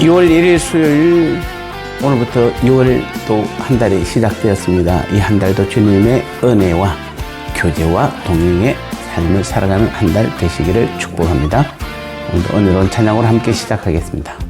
6월 1일 수요일 오늘부터 6월 또 한 달이 시작되었습니다. 이 한 달도 주님의 은혜와 교제와 동행의 삶을 살아가는 한 달 되시기를 축복합니다. 오늘도 은혜로운 찬양으로 함께 시작하겠습니다.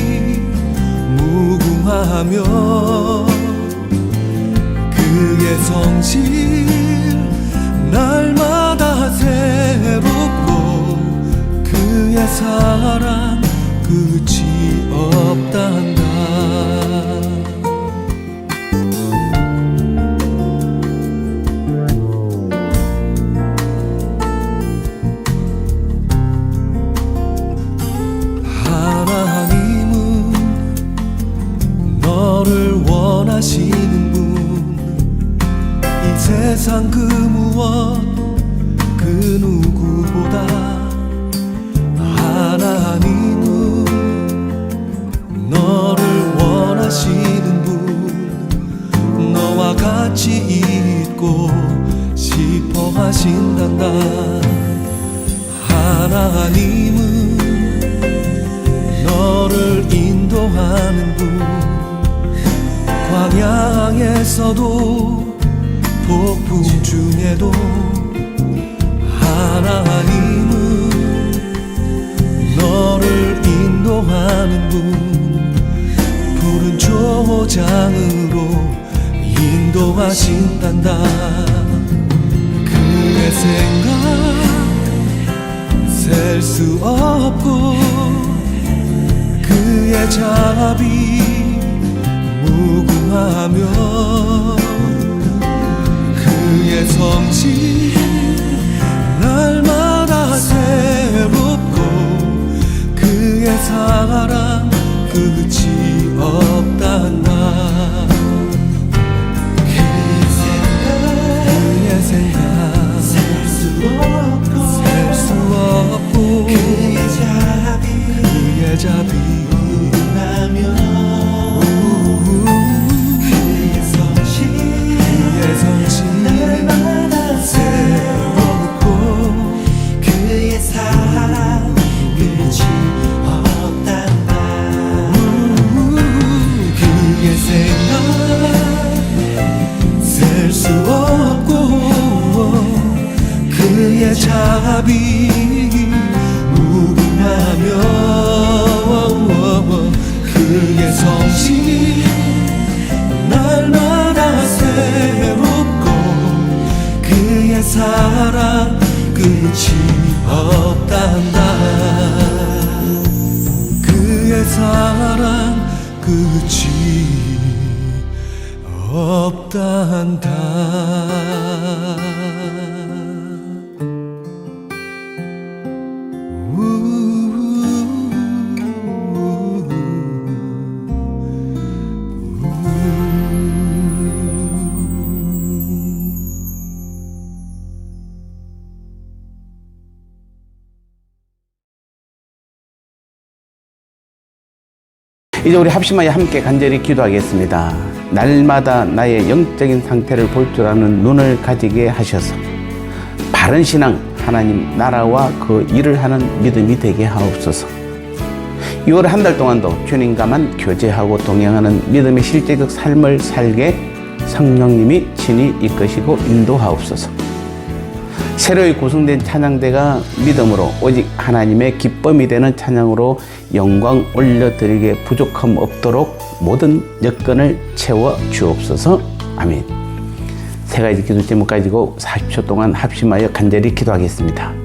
무궁하며 그의 성실 날마다 새롭고 그의 사랑 끝이 없단다 자비 무궁하며 그의 성실 날마다 새롭고 그의 사랑 끝이 없단다 그의 생각 그의 생각 셀수 없고 그의 자비 그의 자비 그의 성실 날마다 새롭고 그의 사랑 끝이 없단다. 그의 사랑 끝이 없단다 이제 우리 합심하여 함께 간절히 기도하겠습니다. 날마다 나의 영적인 상태를 볼 줄 아는 눈을 가지게 하셔서 바른 신앙, 하나님 나라와 그 일을 하는 믿음이 되게 하옵소서. 6월 한 달 동안도 주님과만 교제하고 동행하는 믿음의 실제적 삶을 살게 성령님이 친히 이끄시고 인도하옵소서. 새로이 구성된 찬양대가 믿음으로 오직 하나님의 기쁨이 되는 찬양으로 영광 올려드리게 부족함 없도록 모든 여건을 채워 주옵소서. 아멘. 세 가지 기도 제목 가지고 40초 동안 합심하여 간절히 기도하겠습니다.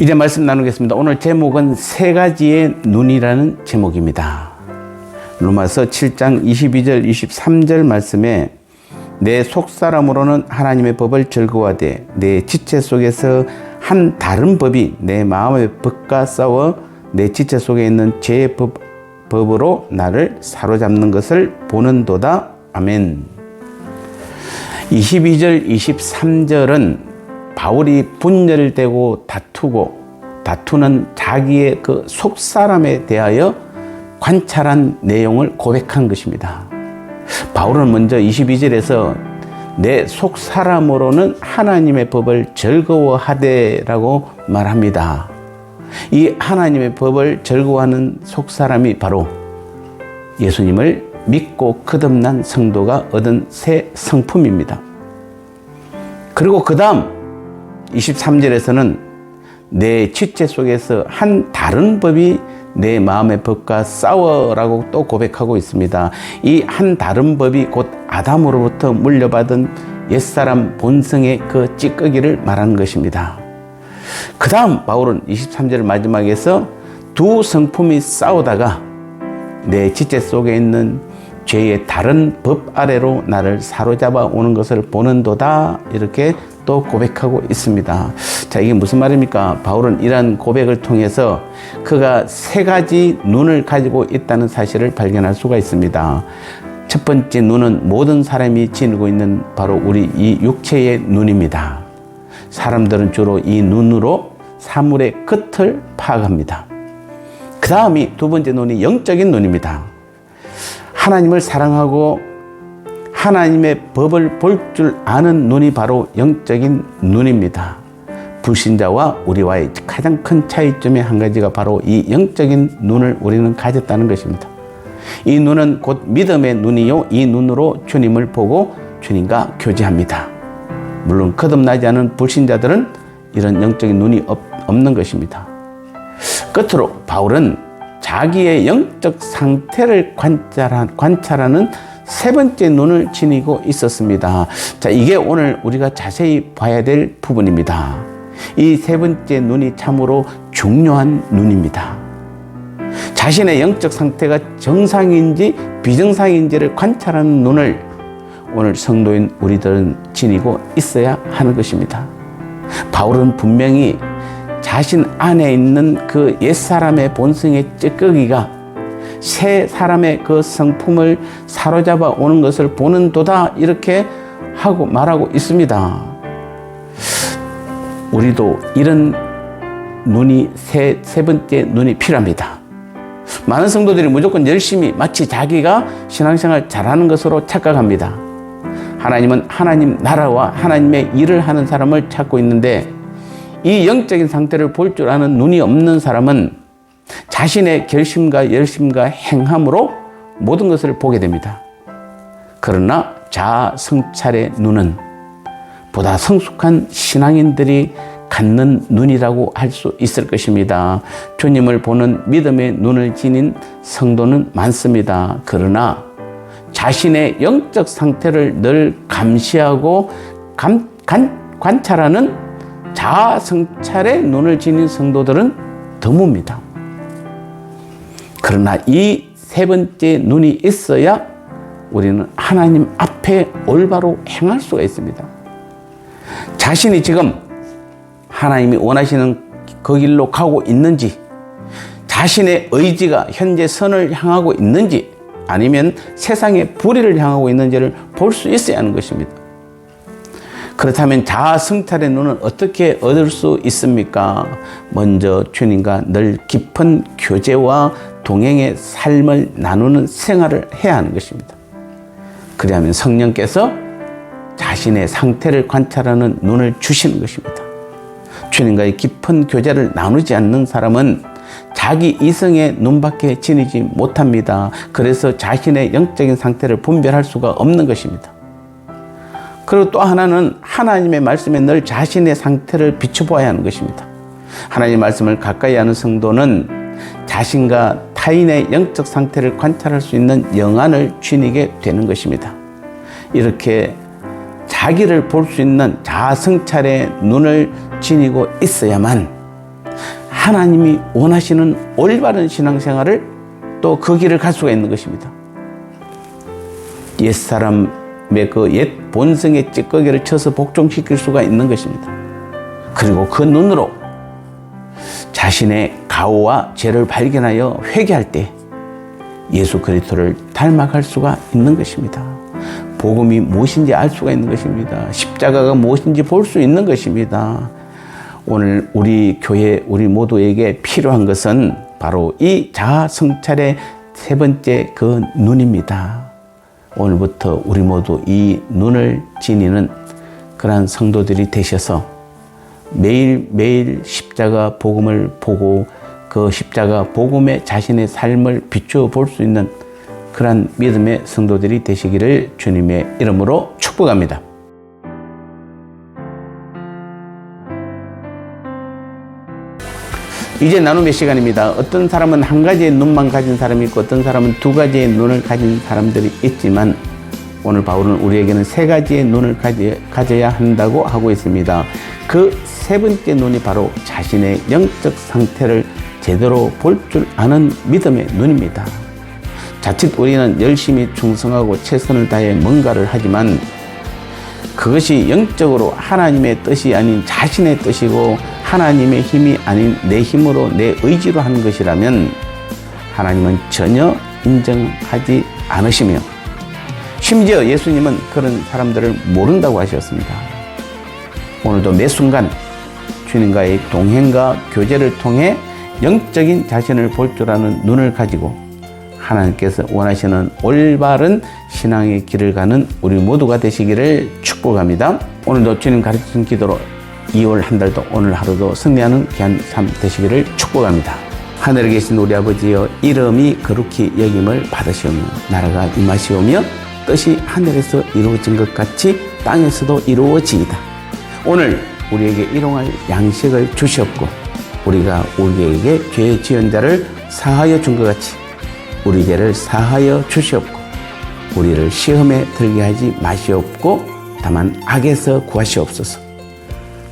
이제 말씀 나누겠습니다. 오늘 제목은 세 가지의 눈이라는 제목입니다. 로마서 7장 22절 23절 말씀에 내 속사람으로는 하나님의 법을 즐거워하되 내 지체 속에서 한 다른 법이 내 마음의 법과 싸워 내 지체 속에 있는 죄의 법, 법으로 나를 사로잡는 것을 보는도다. 아멘. 22절, 23절은 바울이 분열되고 다투고 다투는 자기의 그 속사람에 대하여 관찰한 내용을 고백한 것입니다. 바울은 먼저 22절에서 내 속사람으로는 하나님의 법을 즐거워하되라고 말합니다. 이 하나님의 법을 즐거워하는 속사람이 바로 예수님을 믿고 거듭난 성도가 얻은 새 성품입니다. 그리고 그 다음 23절에서는 내 지체 속에서 한 다른 법이 내 마음의 법과 싸워라고 또 고백하고 있습니다. 이 한 다른 법이 곧 아담으로부터 물려받은 옛사람 본성의 그 찌꺼기를 말하는 것입니다. 그 다음 바울은 23절 마지막에서 두 성품이 싸우다가 내 지체 속에 있는 죄의 다른 법 아래로 나를 사로잡아 오는 것을 보는도다 이렇게 또 고백하고 있습니다. 자, 이게 무슨 말입니까? 바울은 이러한 고백을 통해서 그가 세 가지 눈을 가지고 있다는 사실을 발견할 수가 있습니다. 첫 번째 눈은 모든 사람이 지니고 있는 바로 우리 이 육체의 눈입니다. 사람들은 주로 이 눈으로 사물의 끝을 파악합니다. 그 다음이 두 번째 눈이 영적인 눈입니다. 하나님을 사랑하고 하나님의 법을 볼 줄 아는 눈이 바로 영적인 눈입니다. 불신자와 우리와의 가장 큰 차이점의 한 가지가 바로 이 영적인 눈을 우리는 가졌다는 것입니다. 이 눈은 곧 믿음의 눈이요. 이 눈으로 주님을 보고 주님과 교제합니다. 물론 거듭나지 않은 불신자들은 이런 영적인 눈이 없, 없는 것입니다. 끝으로 바울은 자기의 영적 상태를 관찰한, 관찰하는 세 번째 눈을 지니고 있었습니다. 자, 이게 오늘 우리가 자세히 봐야 될 부분입니다. 이 세 번째 눈이 참으로 중요한 눈입니다. 자신의 영적 상태가 정상인지 비정상인지를 관찰하는 눈을 오늘 성도인 우리들은 지니고 있어야 하는 것입니다. 바울은 분명히 자신 안에 있는 그 옛사람의 본성의 찌꺼기가 새 사람의 그 성품을 사로잡아 오는 것을 보는 도다 이렇게 하고 말하고 있습니다. 우리도 이런 눈이 세, 세 번째 눈이 필요합니다. 많은 성도들이 무조건 열심히 마치 자기가 신앙생활 잘하는 것으로 착각합니다. 하나님은 하나님 나라와 하나님의 일을 하는 사람을 찾고 있는데 이 영적인 상태를 볼 줄 아는 눈이 없는 사람은 자신의 결심과 열심과 행함으로 모든 것을 보게 됩니다. 그러나 자아 성찰의 눈은 보다 성숙한 신앙인들이 갖는 눈이라고 할 수 있을 것입니다. 주님을 보는 믿음의 눈을 지닌 성도는 많습니다. 그러나 자신의 영적 상태를 늘 감시하고 감, 간, 관찰하는 자아 성찰의 눈을 지닌 성도들은 드뭅니다. 그러나 이 세 번째 눈이 있어야 우리는 하나님 앞에 올바로 행할 수가 있습니다. 자신이 지금 하나님이 원하시는 그 길로 가고 있는지, 자신의 의지가 현재 선을 향하고 있는지, 아니면 세상의 불의를 향하고 있는지를 볼 수 있어야 하는 것입니다. 그렇다면 자아 성찰의 눈은 어떻게 얻을 수 있습니까? 먼저 주님과 늘 깊은 교제와 동행의 삶을 나누는 생활을 해야 하는 것입니다. 그리하면 성령께서 자신의 상태를 관찰하는 눈을 주시는 것입니다. 주님과의 깊은 교제를 나누지 않는 사람은 자기 이성의 눈밖에 지니지 못합니다. 그래서 자신의 영적인 상태를 분별할 수가 없는 것입니다. 그리고 또 하나는 하나님의 말씀에 늘 자신의 상태를 비춰보아야 하는 것입니다. 하나님의 말씀을 가까이 하는 성도는 자신과 타인의 영적 상태를 관찰할 수 있는 영안을 지니게 되는 것입니다. 이렇게 자기를 볼 수 있는 자아 성찰의 눈을 지니고 있어야만 하나님이 원하시는 올바른 신앙생활을 또 그 길을 갈 수가 있는 것입니다. 옛사람의 그옛 본성의 찌꺼기를 쳐서 복종시킬 수가 있는 것입니다. 그리고 그 눈으로 자신의 가오와 죄를 발견하여 회개할 때 예수 그리스도를 닮아갈 수가 있는 것입니다. 복음이 무엇인지 알 수가 있는 것입니다. 십자가가 무엇인지 볼 수 있는 것입니다. 오늘 우리 교회 우리 모두에게 필요한 것은 바로 이 자아 성찰의 세 번째 그 눈입니다. 오늘부터 우리 모두 이 눈을 지니는 그러한 성도들이 되셔서 매일매일 십자가 복음을 보고 그 십자가 복음에 자신의 삶을 비추어 볼 수 있는 그러한 믿음의 성도들이 되시기를 주님의 이름으로 축복합니다. 이제 나눔의 시간입니다. 어떤 사람은 한 가지의 눈만 가진 사람이 있고 어떤 사람은 두 가지의 눈을 가진 사람들이 있지만 오늘 바울은 우리에게는 세 가지의 눈을 가져야 한다고 하고 있습니다. 그 세 번째 눈이 바로 자신의 영적 상태를 제대로 볼 줄 아는 믿음의 눈입니다. 자칫 우리는 열심히 충성하고 최선을 다해 뭔가를 하지만 그것이 영적으로 하나님의 뜻이 아닌 자신의 뜻이고 하나님의 힘이 아닌 내 힘으로 내 의지로 하는 것이라면 하나님은 전혀 인정하지 않으시며 심지어 예수님은 그런 사람들을 모른다고 하셨습니다. 오늘도 매 순간 주님과의 동행과 교제를 통해 영적인 자신을 볼 줄 아는 눈을 가지고 하나님께서 원하시는 올바른 신앙의 길을 가는 우리 모두가 되시기를 축복합니다. 오늘도 주님 가르치신 기도로 2월 한 달도 오늘 하루도 승리하는 귀한 삶 되시기를 축복합니다. 하늘에 계신 우리 아버지여 이름이 거룩히 여김을 받으시오며 나라가 임하시오며 뜻이 하늘에서 이루어진 것 같이 땅에서도 이루어지이다. 오늘 우리에게 일용할 양식을 주시옵고 우리가 우리에게 죄 지은 자를 사하여 준 것 같이 우리 죄를 사하여 주시옵고 우리를 시험에 들게 하지 마시옵고 다만 악에서 구하시옵소서.